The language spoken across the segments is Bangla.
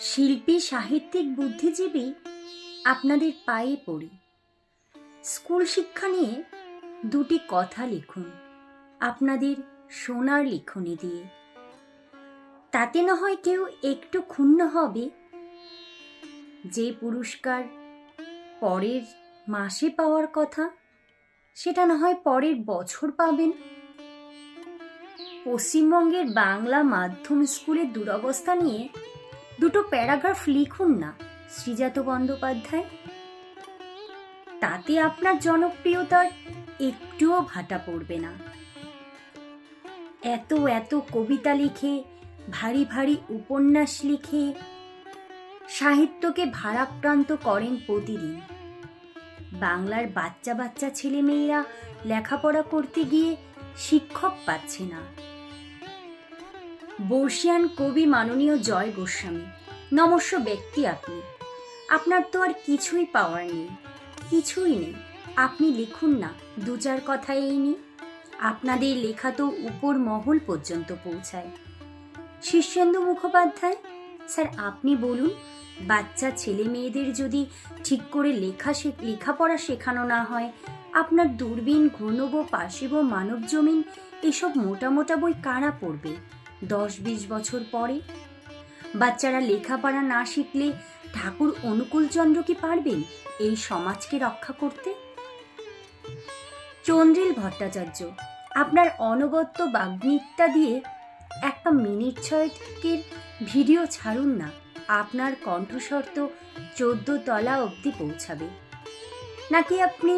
শিল্পী, সাহিত্যিক, বুদ্ধিজীবী আপনাদের পায়ে পড়ি। স্কুল শিক্ষা নিয়ে দুটি কথা লিখুন। আপনাদের সোনার লিখনি দিয়ে। তাতে না হয় কেউ একটু ক্ষুণ্ণ হবে। যে পুরস্কার পরের মাসে পাওয়ার কথা, সেটা না হয় পরের বছর পাবেন। পশ্চিমবঙ্গের বাংলা মাধ্যম স্কুলের দুরবস্থা নিয়ে দুটো প্যারাগ্রাফ লিখুন না শ্রীজাত বন্দ্যোপাধ্যায়। তাতে আপনার জনপ্রিয়তার একটুও ভাটা পড়বে না। এত এত কবিতা লিখে, ভারী ভারী উপন্যাস লিখে সাহিত্যকে ভারাক্রান্ত করেন প্রতিদিন। বাংলার বাচ্চা বাচ্চা ছেলে মেয়েরা লেখাপড়া করতে গিয়ে শিক্ষক পাচ্ছে না। বর্ষিয়ান কবি মাননীয় জয় গোস্বামী। নমস্য ব্যক্তি আপনি। আপনার তো আর কিছুই পাওয়ার নেই। কিছুই নেই। আপনি লিখুন না, দু চার কথা এই নিয়ে। আপনাদের লেখা তো উপর মহল পর্যন্ত পৌঁছায়। শীর্ষেন্দু মুখোপাধ্যায়, স্যার আপনি বলুন, বাচ্চা ছেলে মেয়েদের যদি ঠিক করে লেখা লেখাপড়া শেখানো না হয়, আপনার দূরবীন, ঘূর্ণব পাশিব মানব জমিন এসব মোটা মোটা বই কারা পড়বে? দশ বিশ বছর পরে? বাচ্চারা লেখাপড়া না শিখলে ঠাকুর অনুকূলচন্দ্র কি পারবেন এই সমাজকে রক্ষা করতে? চন্দ্রিল ভট্টাচার্য, আপনার অনবদ্য বাগ্মিত্যা দিয়ে একটা মিনিট ছয়েকের ভিডিও ছাড়ুন না, আপনার কণ্ঠস্বর তো চোদ্দ তলা অবধি পৌঁছাবে। নাকি আপনি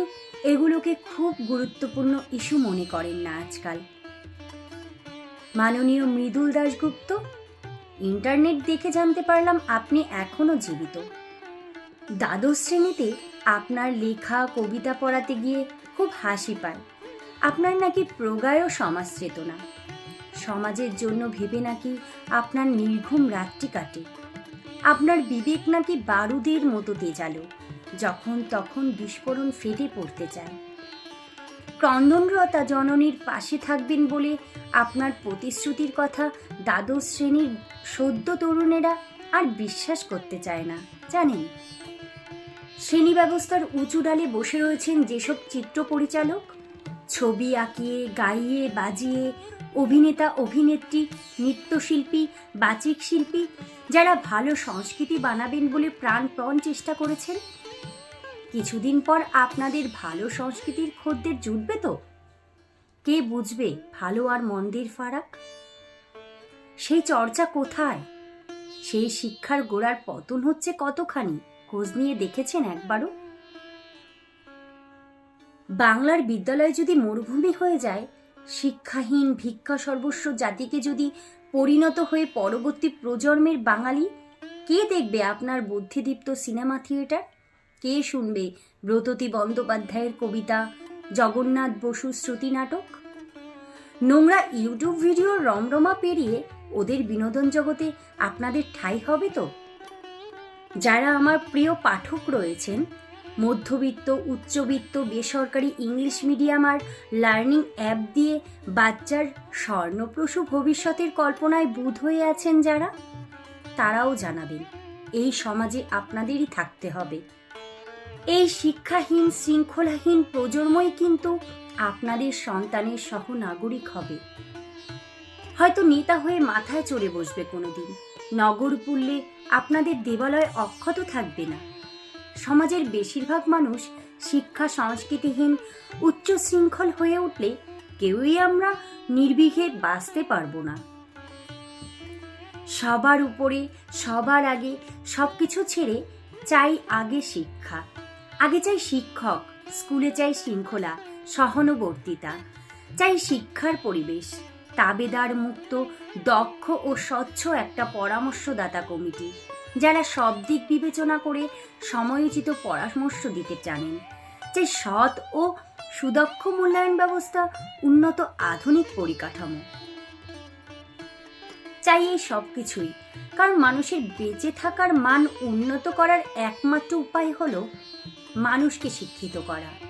এগুলোকে খুব গুরুত্বপূর্ণ ইস্যু মনে করেন না আজকাল? মাননীয় মৃদুল দাশগুপ্ত, ইন্টারনেট দেখে জানতে পারলাম আপনি এখনও জীবিত। দ্বাদশ শ্রেণীতে আপনার লেখা, কবিতা পড়াতে গিয়ে খুব হাসি পায় আপনার নাকি প্রগাঢ় সমাজ চেতনা সমাজের জন্য ভেবে নাকি আপনার নির্ঘুম রাত্রি কাটে। আপনার বিবেক নাকি বারুদের মতো তেজালো, যখন তখন বিস্ফোরণ ফেটে পড়তে চায়। ক্রন্দনরতা জননীর পাশে থাকবেন বলে আপনার প্রতিশ্রুতির কথা দ্বাদশ শ্রেণির সদ্য তরুণেরা আর বিশ্বাস করতে চায় না। জানেন? শ্রেণি ব্যবস্থার উঁচু ডালে বসে রয়েছেন যেসব চিত্র পরিচালক। ছবি আঁকিয়ে, গাইয়ে, বাজিয়ে অভিনেতা, অভিনেত্রী, নৃত্যশিল্পী, বাচিক শিল্পী যারা ভালো সংস্কৃতি বানাবেন বলে প্রাণপণ চেষ্টা করেছেন কিছুদিন পর আপনাদের ভালো সংস্কৃতির খদ্দের জুটবে তো? কে বুঝবে ভালো আর মন্দের ফারাক? সেই চর্চা কোথায়? সেই শিক্ষার গোড়ার পতন হচ্ছে কতখানি? খোঁজ নিয়ে দেখেছেন একবারও? বাংলার বিদ্যালয় যদি মরুভূমি হয়ে যায়, শিক্ষাহীন ভিক্ষা সর্বস্ব জাতিকে যদি পরিণত হয়ে পরবর্তী প্রজন্মের বাঙালি, কে দেখবে আপনার বুদ্ধিদীপ্ত সিনেমা থিয়েটার? কে শুনবে? ব্রততী বন্দ্যোপাধ্যায়ের কবিতা, জগন্নাথ বসু শ্রুতি নাটক? নোংরা ইউটিউব ভিডিও রমরমা পেরিয়ে ওদের বিনোদন জগতে আপনাদের ঠাঁই হবে তো? যারা আমার প্রিয় পাঠক রয়েছেন, মধ্যবিত্ত, উচ্চবিত্ত, বেসরকারি ইংলিশ মিডিয়াম আর লার্নিং অ্যাপ দিয়ে বাচ্চার স্বর্ণপ্রসূ ভবিষ্যতের কল্পনায় বুধ হয়ে আছেন যারা, তারাও জানাবেন, এই সমাজে আপনাদেরই থাকতে হবে। এই শিক্ষাহীন, শৃঙ্খলাহীন প্রজন্মই কিন্তু আপনাদের সন্তানের সহ নাগরিক হবে। হয়তো নেতা হয়ে মাথায় চড়ে বসবে কোনোদিন। নগর পুললে আপনাদের দেবালয় অক্ষত থাকবে না। সমাজের বেশিরভাগ মানুষ শিক্ষা সংস্কৃতিহীন, উচ্চ শৃঙ্খল হয়ে উঠলে কেউই আমরা নির্বিঘে বাঁচতে পারব না। সবার উপরে, সবার আগে সব কিছু ছেড়ে চাই আগে শিক্ষা। আগে চাই শিক্ষক, স্কুলে চাই শৃঙ্খলা, সহানুবর্তিতা। চাই শিক্ষার পরিবেশ, তাবেদার মুক্ত, দক্ষ ও স্বচ্ছ একটা পরামর্শদাতা কমিটি, যারা সব দিক বিবেচনা করে সময়োচিত পরামর্শ দিতে জানেন। যে সৎ ও সুদক্ষ মূল্যায়ন ব্যবস্থা, উন্নত আধুনিক পরিকাঠামো। চাই এই সব কিছুই, কারণ মানুষের বেঁচে থাকার মান উন্নত করার একমাত্র উপায় হলো মানুষকে শিক্ষিত করা।